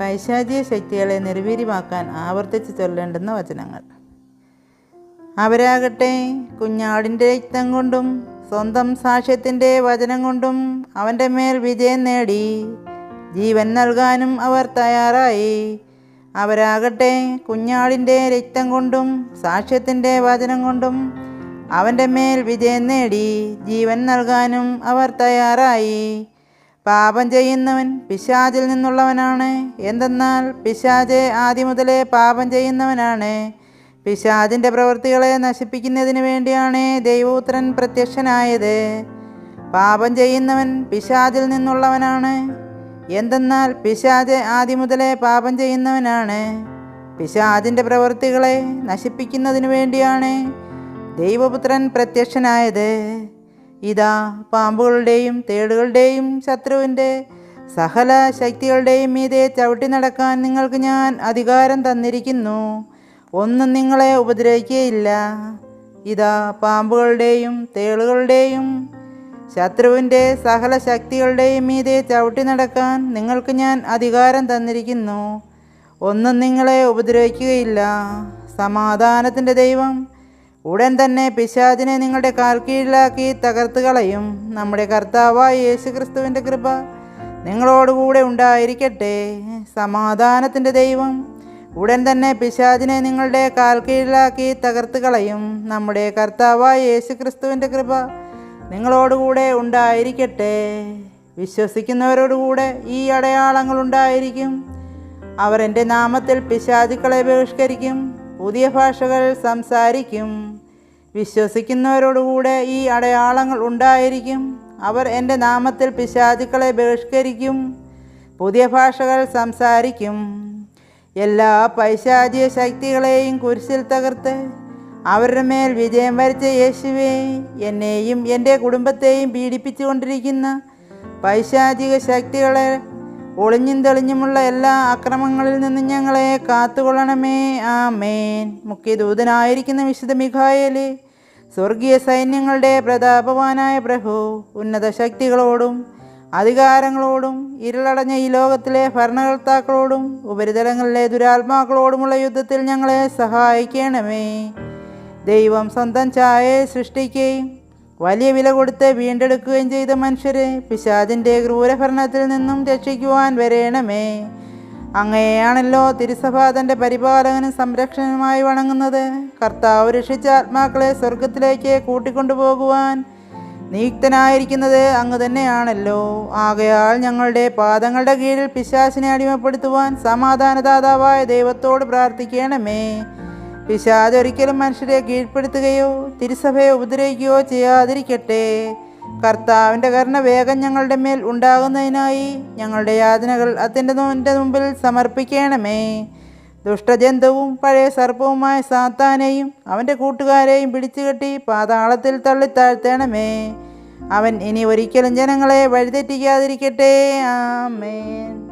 പൈശാചിക ശക്തികളെ നിർവീര്യമാക്കാൻ ആവർത്തിച്ച് ചൊല്ലേണ്ടുന്ന വചനങ്ങൾ. അവരാകട്ടെ കുഞ്ഞാടിന്റെ രക്തം കൊണ്ടും സ്വന്തം സാക്ഷ്യത്തിന്റെ വചനം കൊണ്ടും അവന്റെ മേൽ വിജയം നേടി. ജീവൻ നൽകാനും അവർ തയ്യാറായി. അവരാകട്ടെ കുഞ്ഞാടിന്റെ രക്തം കൊണ്ടും സാക്ഷ്യത്തിന്റെ വചനം കൊണ്ടും അവന്റെ മേൽ വിജയം നേടി. ജീവൻ നൽകാനും അവർ തയ്യാറായി. പാപം ചെയ്യുന്നവൻ പിശാചിൽ നിന്നുള്ളവനാണ്. എന്തെന്നാൽ പിശാജെ ആദ്യം മുതലേ പാപം ചെയ്യുന്നവനാണ്. പിശാചിന്റെ പ്രവൃത്തികളെ നശിപ്പിക്കുന്നതിന് വേണ്ടിയാണ് ദൈവപുത്രൻ പ്രത്യക്ഷനായത്. പാപം ചെയ്യുന്നവൻ പിശാചിൽ നിന്നുള്ളവനാണ്. എന്തെന്നാൽ പിശാജ് ആദ്യം മുതലേ പാപം ചെയ്യുന്നവനാണ്. പിശാചിന്റെ പ്രവൃത്തികളെ നശിപ്പിക്കുന്നതിന് വേണ്ടിയാണ് ദൈവപുത്രൻ പ്രത്യക്ഷനായത്. ഇതാ പാമ്പുകളുടെയും തേടുകളുടെയും ശത്രുവിന്റെ സകല ശക്തികളുടെയും മീതെ ചവിട്ടി നടക്കാൻ നിങ്ങൾക്ക് ഞാൻ അധികാരം തന്നിരിക്കുന്നു. ഒന്നും നിങ്ങളെ ഉപദ്രവിക്കുകയില്ല. ഇതാ പാമ്പുകളുടെയും തേളുകളുടെയും ശത്രുവിന്റെ സകല ശക്തികളുടെയും മീതെ ചവിട്ടി നടക്കാൻ നിങ്ങൾക്ക് ഞാൻ അധികാരം തന്നിരിക്കുന്നു. ഒന്നും നിങ്ങളെ ഉപദ്രവിക്കുകയില്ല. സമാധാനത്തിന്റെ ദൈവം ഉടൻ തന്നെ പിശാചിനെ നിങ്ങളുടെ കാൽ കീഴിലാക്കി തകർത്ത് കളയും. നമ്മുടെ കർത്താവായ യേശു ക്രിസ്തുവിന്റെ കൃപ നിങ്ങളോടുകൂടെ ഉണ്ടായിരിക്കട്ടെ. സമാധാനത്തിന്റെ ദൈവം ഉടൻ തന്നെ പിശാചിനെ നിങ്ങളുടെ കാൽ കീഴിലാക്കി തകർത്ത് കളയും. നമ്മുടെ കർത്താവായ യേശു ക്രിസ്തുവിന്റെ കൃപ നിങ്ങളോടുകൂടെ ഉണ്ടായിരിക്കട്ടെ. വിശ്വസിക്കുന്നവരോടുകൂടെ ഈ അടയാളങ്ങൾ ഉണ്ടായിരിക്കും. നാമത്തിൽ പിശാചുക്കളെ ബഹിഷ്കരിക്കും. പുതിയ ഭാഷകൾ സംസാരിക്കും. വിശ്വസിക്കുന്നവരോടുകൂടെ ഈ അടയാളങ്ങൾ ഉണ്ടായിരിക്കും. അവർ എന്റെ നാമത്തിൽ പിശാചുക്കളെ ബഹിഷ്കരിക്കും. പുതിയ ഭാഷകൾ സംസാരിക്കും. എല്ലാ പൈശാചിക ശക്തികളെയും കുരിശിൽ തകർത്ത് അവരുടെ മേൽ വിജയം വരിച്ച യേശുവെ എന്നെയും എന്റെ കുടുംബത്തെയും പീഡിപ്പിച്ചുകൊണ്ടിരിക്കുന്ന പൈശാചിക ശക്തികളെ ഒളിഞ്ഞും തെളിഞ്ഞുമുള്ള എല്ലാ അക്രമങ്ങളിൽ നിന്നും ഞങ്ങളെ കാത്തുകൊള്ളണമേ. ആ ആമേൻ. മുഖ്യദൂതനായിരിക്കുന്ന വിശുദ്ധ മിഖായൽ സ്വർഗീയ സൈന്യങ്ങളുടെ പ്രതാപവാനായ പ്രഭു ഉന്നത ശക്തികളോടും അധികാരങ്ങളോടും ഇരുളടഞ്ഞ ഈ ലോകത്തിലെ ഭരണകർത്താക്കളോടും ഉപരിതലങ്ങളിലെ ദുരാത്മാക്കളോടുമുള്ള യുദ്ധത്തിൽ ഞങ്ങളെ സഹായിക്കണമേ. ദൈവം സ്വന്തം ചായയെ സൃഷ്ടിക്കുകയും വലിയ വില കൊടുത്ത് വീണ്ടെടുക്കുകയും ചെയ്ത മനുഷ്യരെ പിശാചിന്റെ ക്രൂരഭരണത്തിൽ നിന്നും രക്ഷിക്കുവാൻ വരേണമേ. അങ്ങയെയാണല്ലോ തിരുസഭ തന്റെ പരിപാലകനും സംരക്ഷണനുമായി വണങ്ങുന്നത്. കർത്താവ് രക്ഷിച്ച ആത്മാക്കളെ സ്വർഗത്തിലേക്ക് കൂട്ടിക്കൊണ്ടുപോകുവാൻ നിയുക്തനായിരിക്കുന്നത് അങ്ങ് തന്നെയാണല്ലോ. ആകയാൽ ഞങ്ങളുടെ പാദങ്ങളുടെ കീഴിൽ പിശാസിനെ അടിമപ്പെടുത്തുവാൻ സമാധാനദാതാവായ ദൈവത്തോട് പ്രാർത്ഥിക്കണമേ. പിശാച് ഒരിക്കലും മനുഷ്യരെ കീഴ്പ്പെടുത്തുകയോ തിരുസഭയെ ഉപദ്രവിക്കുകയോ ചെയ്യാതിരിക്കട്ടെ. കർത്താവിന്റെ കരുണ വേഗം ഞങ്ങളുടെ മേൽ ഉണ്ടാകുന്നതിനായി ഞങ്ങളുടെ യാതനകൾ അത്യന്റെ മുമ്പിൽ സമർപ്പിക്കണമേ. ദുഷ്ടജന്തുവും പഴയ സർപ്പവുമായ സാത്താനെയും അവന്റെ കൂട്ടുകാരെയും പിടിച്ചുകെട്ടി പാതാളത്തിൽ തള്ളിത്താഴ്ത്തണമേ അവൻ ഇനി ഒരിക്കലും ജനങ്ങളെ വഴിതെറ്റിക്കാതിരിക്കട്ടെ. ആമേൻ.